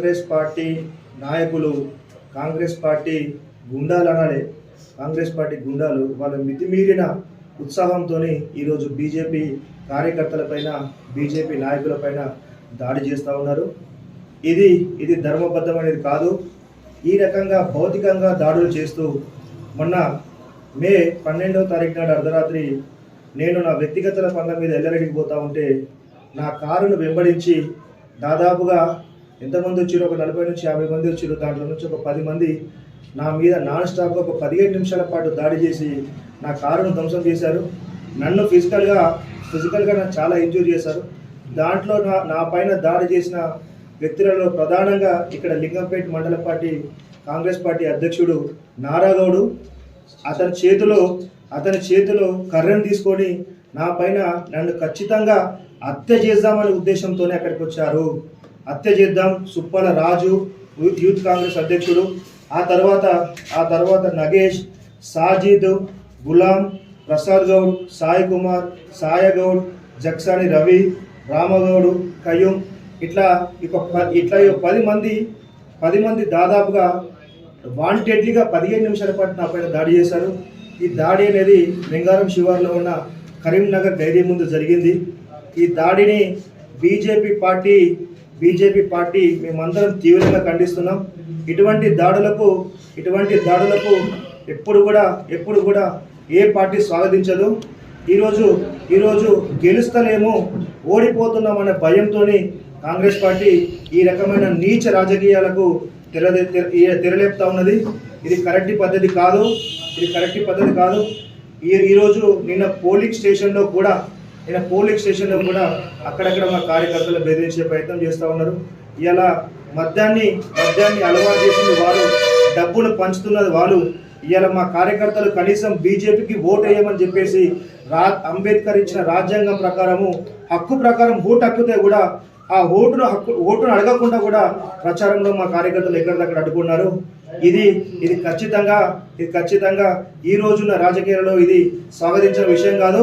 Congress party నాయకులు Congress party గుండాలు అనాలి. కాంగ్రెస్ పార్టీ గుండాలు వాళ్ళ మితిమీరిన ఉత్సాహంతో ఈరోజు బీజేపీ కార్యకర్తలపైన బీజేపీ నాయకులపైన దాడి చేస్తూ ఉన్నారు. ఇది ఇది ధర్మబద్ధమైనది కాదు. ఈ రకంగా భౌతికంగా దాడులు చేస్తూ మొన్న మే పన్నెండవ తారీఖు నాడు అర్ధరాత్రి నేను నా వ్యక్తిగత పనుల మీద ఎల్లరెడ్డికి పోతా ఉంటే నా కారును వెంబడించి దాదాపుగా ఎంతమంది వచ్చారు ఒక నలభై నుంచి యాభై మంది వచ్చారు దాంట్లో నుంచి ఒక పది మంది నా మీద నాన్ స్టాప్గా ఒక పదిహేను నిమిషాల పాటు దాడి చేసి నా కారును ధ్వంసం చేశారు. నన్ను ఫిజికల్గా ఫిజికల్గా నన్ను చాలా ఇంజూర్ చేశారు. దాంట్లో నా నా పైన దాడి చేసిన వ్యక్తులలో ప్రధానంగా ఇక్కడ లింగంపేట మండల పార్టీ కాంగ్రెస్ పార్టీ అధ్యక్షుడు నారాగౌడు అతని చేతిలో అతని చేతిలో కర్రను తీసుకొని నా పైన నన్ను ఖచ్చితంగా హత్య చేద్దామనే ఉద్దేశంతోనే అక్కడికి వచ్చారు. హత్య చేద్దాం సుప్పల రాజు యూత్ కాంగ్రెస్ అధ్యక్షుడు. ఆ తర్వాత ఆ తర్వాత నగేష్ సాజిద్ గులాం ప్రసాద్ గౌడ్ సాయి కుమార్ సాయగౌడ్ జక్సాని రవి రామగౌడు కయ్యూం. ఇట్లా ఇక ఇట్లా పది మంది పది మంది దాదాపుగా వాంటెడ్లీగా పదిహేను నిమిషాల పాటు నా పైన దాడి చేశారు. ఈ దాడి అనేది లింగారం శివార్లో ఉన్న కరీంనగర్ డైరీ ముందు జరిగింది. ఈ దాడిని బీజేపీ పార్టీ బీజేపీ పార్టీ మేమందరం తీవ్రంగా ఖండిస్తున్నాం. ఇటువంటి దాడులకు ఇటువంటి దాడులకు ఎప్పుడు కూడా ఎప్పుడు కూడా ఏ పార్టీ స్వాగతించదు. ఈరోజు ఈరోజు గెలుస్తలేము ఓడిపోతున్నామనే భయంతో కాంగ్రెస్ పార్టీ ఈ రకమైన నీచ రాజకీయాలకు తెరలే తెరలేపుతా ఉన్నది. ఇది కరెక్ట్ పద్ధతి కాదు. ఇది కరెక్ట్ పద్ధతి కాదు. ఈ ఈరోజు నిన్న పోలింగ్ స్టేషన్లో కూడా ఇలా పోలింగ్ స్టేషన్లో కూడా అక్కడక్కడ మా కార్యకర్తలు బెదిరించే ప్రయత్నం చేస్తూ ఉన్నారు. ఇలా మద్యాన్ని మద్యాన్ని అలవాటు చేసింది వారు డబ్బులు పంచుతున్నది వాళ్ళు. ఇవాళ మా కార్యకర్తలు కనీసం బీజేపీకి ఓటు వేయమని చెప్పేసి రా అంబేద్కర్ ఇచ్చిన రాజ్యాంగం ప్రకారము హక్కు ప్రకారం ఓటు హక్కుతే కూడా ఆ ఓటును హక్కు ఓటును అడగకుండా కూడా ప్రచారంలో మా కార్యకర్తలు ఎక్కడిదక్కడ అడ్డుకున్నారు. ఇది ఇది ఖచ్చితంగా ఇది ఖచ్చితంగా ఈ రోజున రాజకీయాలలో ఇది స్వాగతించిన విషయం కాదు.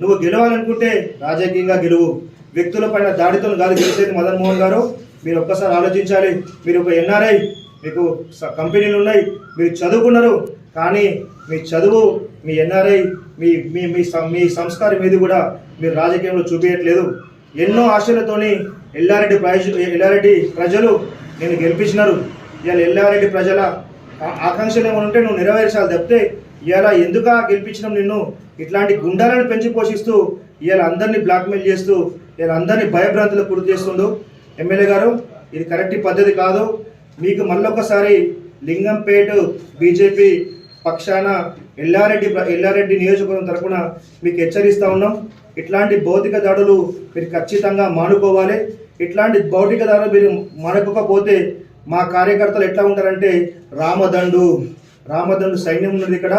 నువ్వు గెలవాలనుకుంటే రాజకీయంగా గెలువు. వ్యక్తుల పైన దాడితో కాదు గెలిచేది మదన్ మోహన్ గారు. మీరు ఒక్కసారి ఆలోచించాలి. మీరు ఒక ఎన్ఆర్ఐ మీకు స- కంపెనీలు ఉన్నాయి. మీరు చదువుకున్నారు. కానీ మీ చదువు మీ ఎన్ఆర్ఐ మీ మీ మీ మీ సంస్కారం ఏది కూడా మీరు రాజకీయంలో చూపించట్లేదు ఎన్నో ఆశలతోని ఎల్లారెడ్డి ప్రజ ఎల్లారెడ్డి ప్రజలు నేను గెలిపించినారు. ఇవాళ ఎల్లారెడ్డి ప్రజల ఆకాంక్షలు ఏమైనా ఉంటే నువ్వు నెరవేర్చాలి తప్పితే ఇవాళ ఎందుక గెలిపించినాం నిన్ను? ఇట్లాంటి గుండాలను పెంచి పోషిస్తూ ఇవాళ అందరినీ బ్లాక్మెయిల్ చేస్తూ ఇవాళ అందరినీ భయభ్రాంతులకు గురి చేస్తుండు ఎమ్మెల్యే గారు. ఇది కరెక్ట్ పద్ధతి కాదు. మీకు మళ్ళొకసారి లింగంపేట బీజేపీ పక్షాన ఎల్లారెడ్డి ప్ర- ఎల్లారెడ్డి నియోజకవర్గం తరఫున మీకు హెచ్చరిస్తూ ఉన్నాం. ఇట్లాంటి భౌతిక దాడులు మీరు ఖచ్చితంగా మానుకోవాలి. ఇట్లాంటి భౌతిక దాడులు మీరు మానుకోకపోతే మా కార్యకర్తలు ఎట్లా ఉంటారంటే రామదండు. రామదండు సైన్యం ఉన్నది ఇక్కడ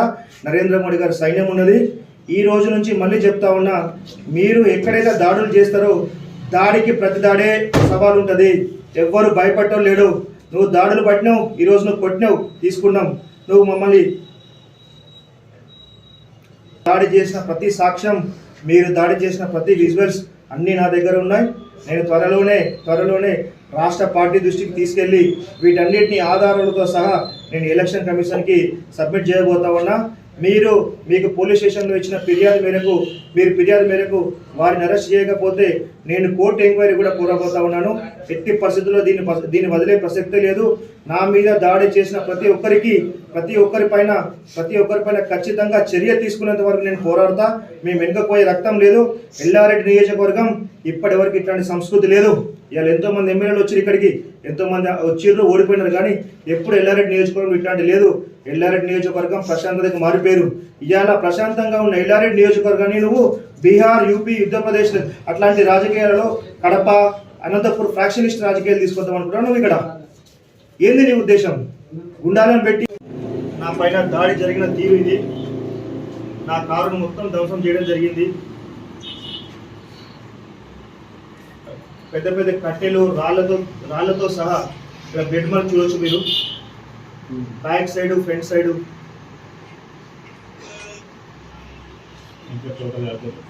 నరేంద్ర మోడీ గారి సైన్యం ఉన్నది. ఈ రోజు నుంచి మళ్ళీ చెప్తా ఉన్నా మీరు ఎక్కడైతే దాడులు చేస్తారో దాడికి ప్రతి దాడే సవాల్ ఉంటుంది. ఎవ్వరు భయపడటం లేడు నువ్వు దాడులు పట్టినావు ఈ రోజు నువ్వు కొట్టినావు తీసుకున్నాం. నువ్వు మమ్మల్ని దాడి చేసిన ప్రతి సాక్ష్యం మీరు దాడి చేసిన ప్రతి విజువల్స్ అన్నీ నా దగ్గర ఉన్నాయి. నేను త్వరలోనే త్వరలోనే రాష్ట్ర పార్టీ దృష్టికి తీసుకెళ్ళి వీటన్నిటిని ఆధారాలతో సహా నేను ఎలక్షన్ కమిషన్కి సబ్మిట్ చేయబోతా ఉన్నా. మీరు మీకు పోలీస్ స్టేషన్లో ఇచ్చిన ఫిర్యాదు మేరకు మీరు ఫిర్యాదు మేరకు వారిని అరెస్ట్ చేయకపోతే నేను కోర్టు ఎంక్వైరీ కూడా కోరబోతా ఉన్నాను. ఎట్టి పరిస్థితుల్లో దీన్ని దీన్ని వదిలే ప్రసక్తే లేదు. నా మీద దాడి చేసిన ప్రతి ఒక్కరికి ప్రతి ఒక్కరి పైన ప్రతి ఒక్కరి పైన ఖచ్చితంగా చర్య తీసుకునేంత వరకు నేను పోరాడతా. మేము వెనుకపోయే రక్తం లేదు. ఎల్లారెడ్డి నియోజకవర్గం ఇప్పటి వరకు ఇట్లాంటి సంస్కృతి లేదు. ఇవాళ ఎంతో మంది ఎమ్మెల్యేలు వచ్చారు ఇక్కడికి. ఎంతోమంది వచ్చిర్రు ఓడిపోయినారు కానీ ఎప్పుడు ఎల్లారెడ్డి నియోజకవర్గం ఇట్లాంటి లేదు. ఎల్లారెడ్డి నియోజకవర్గం ప్రశాంతతకు మారిపోయారు. ఇవాళ ప్రశాంతంగా ఉన్న ఎల్లారెడ్డి నియోజకవర్గాన్ని నువ్వు బీహార్ యూపీ ఉత్తరప్రదేశ్ అట్లాంటి రాజకీయాలలో కడప అనంతపూర్ ఫ్యాక్షనిస్ట్ రాజకీయాలు తీసుకొద్దాం అనుకుంటున్నావు నువ్వు ఇక్కడ? ఏంది నీ ఉద్దేశం? గుండాలను పెట్టి నా పైన దాడి జరిగిన తీరు ఇది. నా కారును మొత్తం ధ్వంసం చేయడం జరిగింది. పెద్ద పెద్ద కట్టెలు రాళ్ళతో రాళ్ళతో సహా ఇక్కడ బెడ్ మార్క్ చూడొచ్చు మీరు. బ్యాక్ సైడ్ ఫ్రంట్ సైడ్ ఇంకా చోట అయిపోతుంది